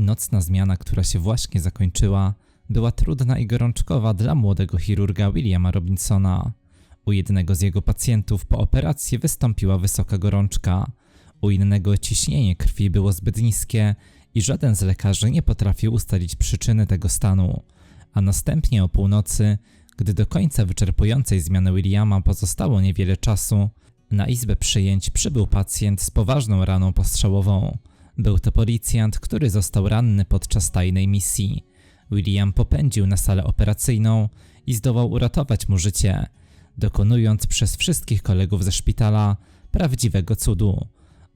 Nocna zmiana, która się właśnie zakończyła, była trudna i gorączkowa dla młodego chirurga Williama Robinsona. U jednego z jego pacjentów po operacji wystąpiła wysoka gorączka, u innego ciśnienie krwi było zbyt niskie i żaden z lekarzy nie potrafił ustalić przyczyny tego stanu. A następnie o północy, gdy do końca wyczerpującej zmiany Williama pozostało niewiele czasu, na izbę przyjęć przybył pacjent z poważną raną postrzałową. Był to policjant, który został ranny podczas tajnej misji. William popędził na salę operacyjną i zdołał uratować mu życie, dokonując przez wszystkich kolegów ze szpitala prawdziwego cudu.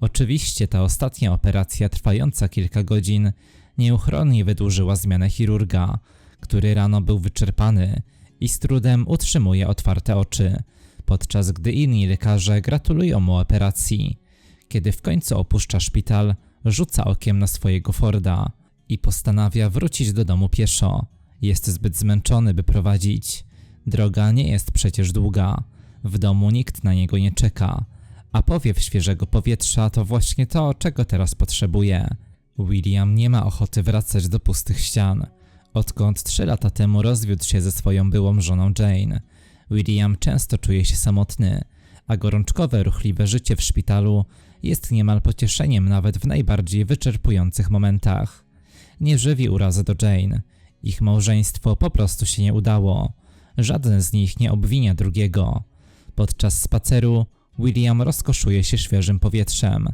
Oczywiście ta ostatnia operacja, trwająca kilka godzin, nieuchronnie wydłużyła zmianę chirurga, który rano był wyczerpany i z trudem utrzymuje otwarte oczy, podczas gdy inni lekarze gratulują mu operacji. Kiedy w końcu opuszcza szpital, rzuca okiem na swojego Forda i postanawia wrócić do domu pieszo. Jest zbyt zmęczony, by prowadzić. Droga nie jest przecież długa. W domu nikt na niego nie czeka, a powiew świeżego powietrza to właśnie to, czego teraz potrzebuje. William nie ma ochoty wracać do pustych ścian. Odkąd trzy lata temu rozwiódł się ze swoją byłą żoną Jane, William często czuje się samotny, a gorączkowe, ruchliwe życie w szpitalu jest niemal pocieszeniem nawet w najbardziej wyczerpujących momentach. Nie żywi urazy do Jane. Ich małżeństwo po prostu się nie udało. Żaden z nich nie obwinia drugiego. Podczas spaceru William rozkoszuje się świeżym powietrzem.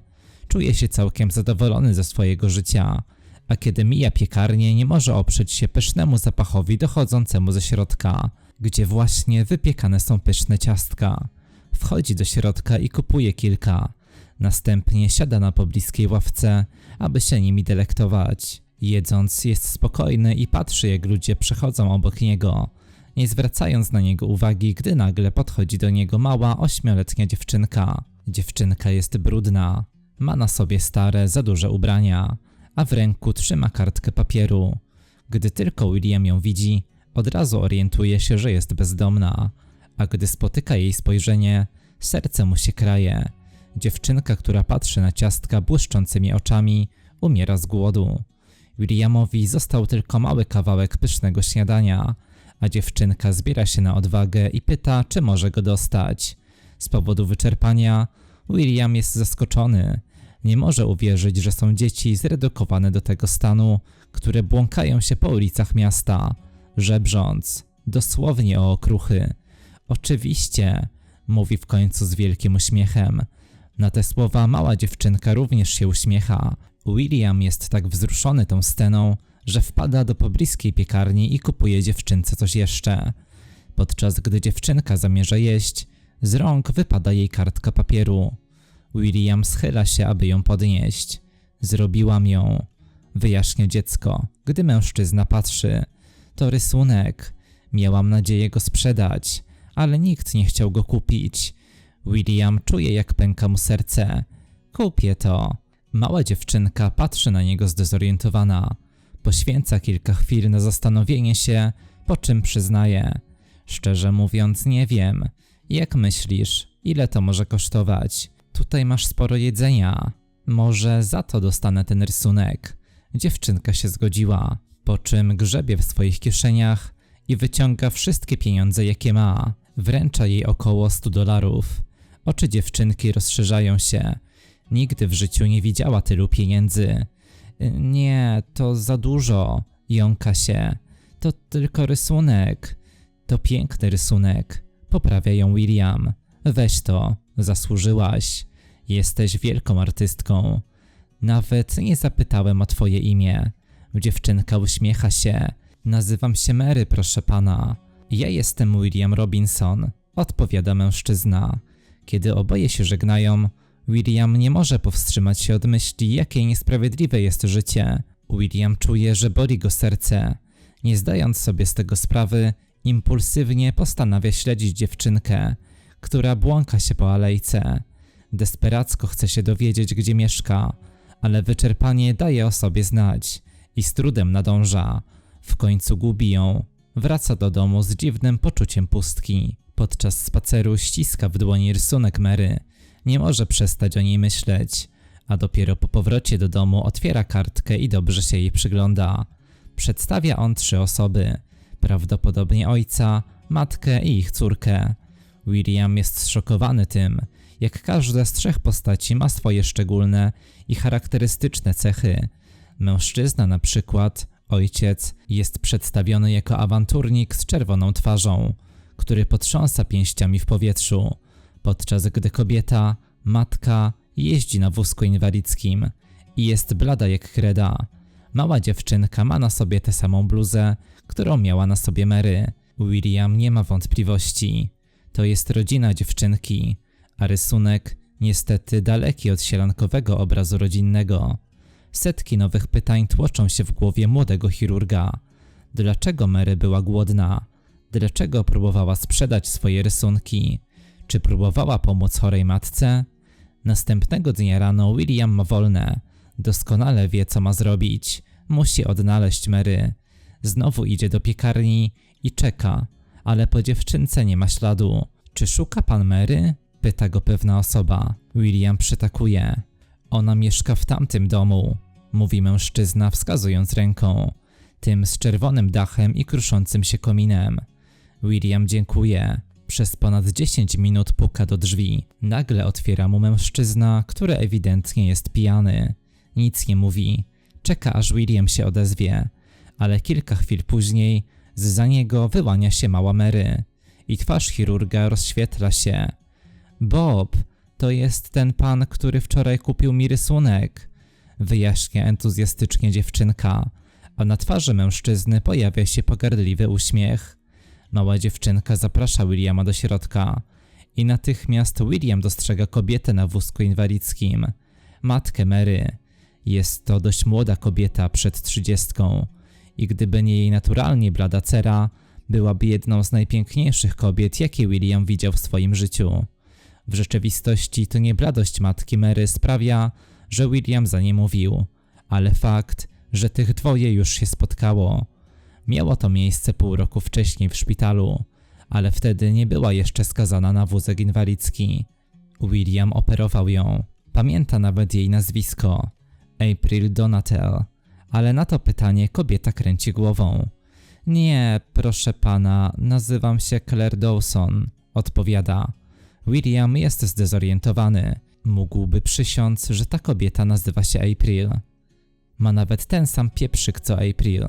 Czuje się całkiem zadowolony ze swojego życia, a kiedy mija piekarnię, nie może oprzeć się pysznemu zapachowi dochodzącemu ze środka, gdzie właśnie wypiekane są pyszne ciastka. Wchodzi do środka i kupuje kilka. Następnie siada na pobliskiej ławce, aby się nimi delektować. Jedząc, jest spokojny i patrzy, jak ludzie przechodzą obok niego, nie zwracając na niego uwagi, gdy nagle podchodzi do niego mała ośmioletnia dziewczynka. Dziewczynka jest brudna, ma na sobie stare, za duże ubrania, a w ręku trzyma kartkę papieru. Gdy tylko William ją widzi, od razu orientuje się, że jest bezdomna, a gdy spotyka jej spojrzenie, serce mu się kraje. Dziewczynka, która patrzy na ciastka błyszczącymi oczami, umiera z głodu. Williamowi został tylko mały kawałek pysznego śniadania, a dziewczynka zbiera się na odwagę i pyta, czy może go dostać. Z powodu wyczerpania William jest zaskoczony. Nie może uwierzyć, że są dzieci zredukowane do tego stanu, które błąkają się po ulicach miasta, żebrząc, dosłownie o okruchy. Oczywiście, mówi w końcu z wielkim uśmiechem. Na te słowa mała dziewczynka również się uśmiecha. William jest tak wzruszony tą sceną, że wpada do pobliskiej piekarni i kupuje dziewczynce coś jeszcze. Podczas gdy dziewczynka zamierza jeść, z rąk wypada jej kartka papieru. William schyla się, aby ją podnieść. Zrobiłam ją, wyjaśnia dziecko, gdy mężczyzna patrzy. To rysunek. Miałam nadzieję go sprzedać, ale nikt nie chciał go kupić. William czuje, jak pęka mu serce. Kupię to. Mała dziewczynka patrzy na niego zdezorientowana. Poświęca kilka chwil na zastanowienie się, po czym przyznaje. Szczerze mówiąc, nie wiem. Jak myślisz, ile to może kosztować? Tutaj masz sporo jedzenia. Może za to dostanę ten rysunek. Dziewczynka się zgodziła, po czym grzebie w swoich kieszeniach i wyciąga wszystkie pieniądze, jakie ma. Wręcza jej około 100 dolarów. Oczy dziewczynki rozszerzają się. Nigdy w życiu nie widziała tylu pieniędzy. Nie, to za dużo, jąka się. To tylko rysunek. To piękny rysunek. Poprawia ją William. Weź to, zasłużyłaś. Jesteś wielką artystką. Nawet nie zapytałem o twoje imię. Dziewczynka uśmiecha się. Nazywam się Mary, proszę pana. Ja jestem William Robinson, odpowiada mężczyzna. Kiedy oboje się żegnają, William nie może powstrzymać się od myśli, jakie niesprawiedliwe jest życie. William czuje, że boli go serce. Nie zdając sobie z tego sprawy, impulsywnie postanawia śledzić dziewczynkę, która błąka się po alejce. Desperacko chce się dowiedzieć, gdzie mieszka, ale wyczerpanie daje o sobie znać i z trudem nadąża. W końcu gubi ją. Wraca do domu z dziwnym poczuciem pustki. Podczas spaceru ściska w dłoni rysunek Mary. Nie może przestać o niej myśleć, a dopiero po powrocie do domu otwiera kartkę i dobrze się jej przygląda. Przedstawia on trzy osoby, prawdopodobnie ojca, matkę i ich córkę. William jest zszokowany tym, jak każda z trzech postaci ma swoje szczególne i charakterystyczne cechy. Mężczyzna, na przykład, ojciec, jest przedstawiony jako awanturnik z czerwoną twarzą, który potrząsa pięściami w powietrzu, podczas gdy kobieta, matka, jeździ na wózku inwalidzkim i jest blada jak kreda. Mała dziewczynka ma na sobie tę samą bluzę, którą miała na sobie Mary. William nie ma wątpliwości. To jest rodzina dziewczynki, a rysunek niestety daleki od sielankowego obrazu rodzinnego. Setki nowych pytań tłoczą się w głowie młodego chirurga. Dlaczego Mary była głodna? Dlaczego próbowała sprzedać swoje rysunki? Czy próbowała pomóc chorej matce? Następnego dnia rano William ma wolne. Doskonale wie, co ma zrobić. Musi odnaleźć Mary. Znowu idzie do piekarni i czeka, ale po dziewczynce nie ma śladu. Czy szuka pan Mary? Pyta go pewna osoba. William przytakuje. Ona mieszka w tamtym domu, mówi mężczyzna, wskazując ręką. Tym z czerwonym dachem i kruszącym się kominem. William dziękuje. Przez ponad 10 minut puka do drzwi. Nagle otwiera mu mężczyzna, który ewidentnie jest pijany. Nic nie mówi. Czeka aż William się odezwie, ale kilka chwil później za niego wyłania się mała Mary i twarz chirurga rozświetla się. Bob, to jest ten pan, który wczoraj kupił mi rysunek, wyjaśnia entuzjastycznie dziewczynka, a na twarzy mężczyzny pojawia się pogardliwy uśmiech. Mała dziewczynka zaprasza Williama do środka i natychmiast William dostrzega kobietę na wózku inwalidzkim, matkę Mary. Jest to dość młoda kobieta przed trzydziestką i gdyby nie jej naturalnie blada cera, byłaby jedną z najpiękniejszych kobiet, jakie William widział w swoim życiu. W rzeczywistości to nie bladość matki Mary sprawia, że William za nie mówił, ale fakt, że tych dwoje już się spotkało. Miało to miejsce pół roku wcześniej w szpitalu, ale wtedy nie była jeszcze skazana na wózek inwalidzki. William operował ją. Pamięta nawet jej nazwisko April Donatel, ale na to pytanie kobieta kręci głową. Nie, proszę pana, nazywam się Claire Dawson, odpowiada. William jest zdezorientowany. Mógłby przysiąc, że ta kobieta nazywa się April. Ma nawet ten sam pieprzyk co April.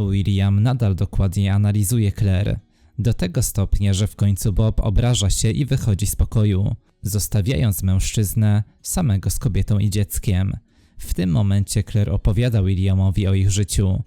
William nadal dokładnie analizuje Claire. Do tego stopnia, że w końcu Bob obraża się i wychodzi z pokoju, zostawiając mężczyznę samego z kobietą i dzieckiem. W tym momencie Claire opowiada Williamowi o ich życiu.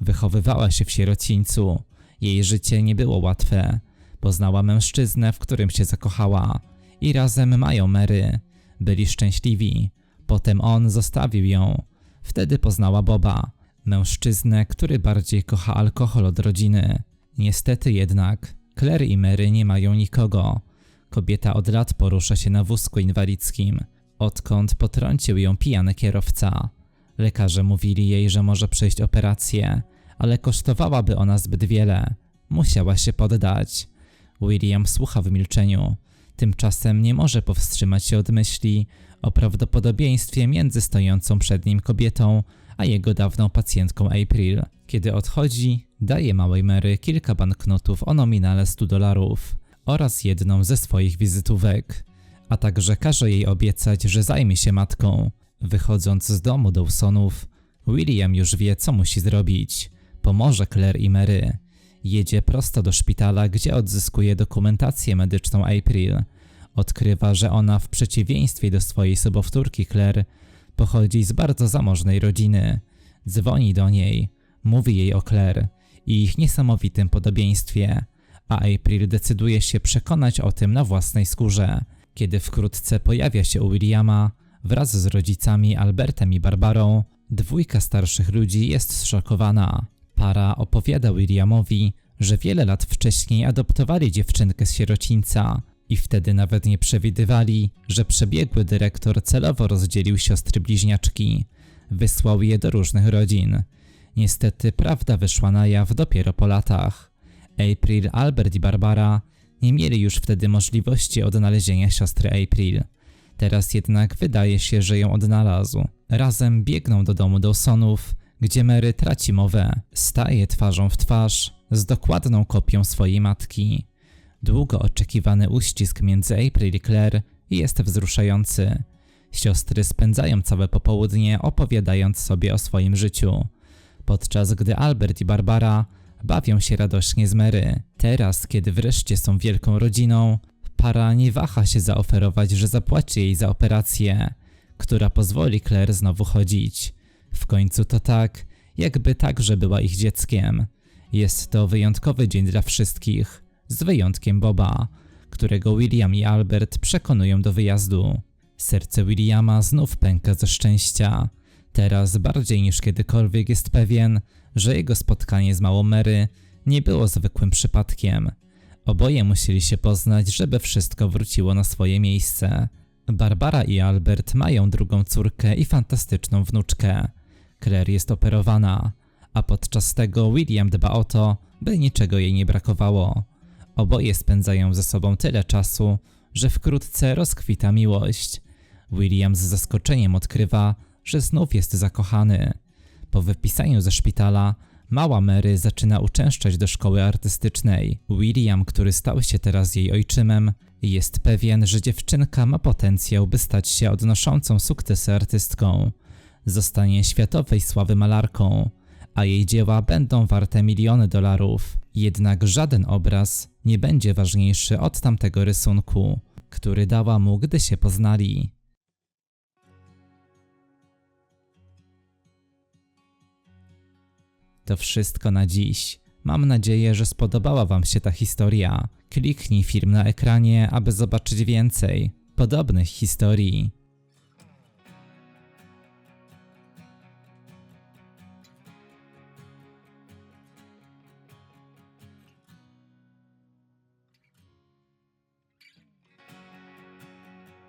Wychowywała się w sierocińcu. Jej życie nie było łatwe. Poznała mężczyznę, w którym się zakochała i razem mają Mary. Byli szczęśliwi. Potem on zostawił ją. Wtedy poznała Boba, mężczyznę, który bardziej kocha alkohol od rodziny. Niestety jednak, Claire i Mary nie mają nikogo. Kobieta od lat porusza się na wózku inwalidzkim, odkąd potrącił ją pijany kierowca. Lekarze mówili jej, że może przejść operację, ale kosztowałaby ona zbyt wiele. Musiała się poddać. William słucha w milczeniu. Tymczasem nie może powstrzymać się od myśli o prawdopodobieństwie między stojącą przed nim kobietą a jego dawną pacjentką April. Kiedy odchodzi, daje małej Mary kilka banknotów o nominale 100 dolarów oraz jedną ze swoich wizytówek, a także każe jej obiecać, że zajmie się matką. Wychodząc z domu Dawsonów, William już wie, co musi zrobić. Pomoże Claire i Mary. Jedzie prosto do szpitala, gdzie odzyskuje dokumentację medyczną April. Odkrywa, że ona w przeciwieństwie do swojej sobowtórki Claire pochodzi z bardzo zamożnej rodziny. Dzwoni do niej, mówi jej o Claire i ich niesamowitym podobieństwie, a April decyduje się przekonać o tym na własnej skórze, kiedy wkrótce pojawia się u Williama wraz z rodzicami Albertem i Barbarą. Dwójka starszych ludzi jest zszokowana. Para opowiada Williamowi, że wiele lat wcześniej adoptowali dziewczynkę z sierocińca i wtedy nawet nie przewidywali, że przebiegły dyrektor celowo rozdzielił siostry bliźniaczki. Wysłał je do różnych rodzin. Niestety prawda wyszła na jaw dopiero po latach. April, Albert i Barbara nie mieli już wtedy możliwości odnalezienia siostry April. Teraz jednak wydaje się, że ją odnalazł. Razem biegną do domu Dawsonów, gdzie Mary traci mowę. Staje twarzą w twarz z dokładną kopią swojej matki. Długo oczekiwany uścisk między April i Claire jest wzruszający. Siostry spędzają całe popołudnie opowiadając sobie o swoim życiu, podczas gdy Albert i Barbara bawią się radośnie z Mary. Teraz, kiedy wreszcie są wielką rodziną, para nie waha się zaoferować, że zapłaci jej za operację, która pozwoli Claire znowu chodzić. W końcu to tak, jakby także była ich dzieckiem. Jest to wyjątkowy dzień dla wszystkich, z wyjątkiem Boba, którego William i Albert przekonują do wyjazdu. Serce Williama znów pęka ze szczęścia. Teraz bardziej niż kiedykolwiek jest pewien, że jego spotkanie z małą Mary nie było zwykłym przypadkiem. Oboje musieli się poznać, żeby wszystko wróciło na swoje miejsce. Barbara i Albert mają drugą córkę i fantastyczną wnuczkę. Claire jest operowana, a podczas tego William dba o to, by niczego jej nie brakowało. Oboje spędzają ze sobą tyle czasu, że wkrótce rozkwita miłość. William z zaskoczeniem odkrywa, że znów jest zakochany. Po wypisaniu ze szpitala, mała Mary zaczyna uczęszczać do szkoły artystycznej. William, który stał się teraz jej ojczymem, jest pewien, że dziewczynka ma potencjał, by stać się odnoszącą sukcesy artystką. Zostanie światowej sławy malarką, a jej dzieła będą warte miliony dolarów. Jednak żaden obraz nie będzie ważniejszy od tamtego rysunku, który dała mu, gdy się poznali. To wszystko na dziś. Mam nadzieję, że spodobała Wam się ta historia. Kliknij film na ekranie, aby zobaczyć więcej podobnych historii.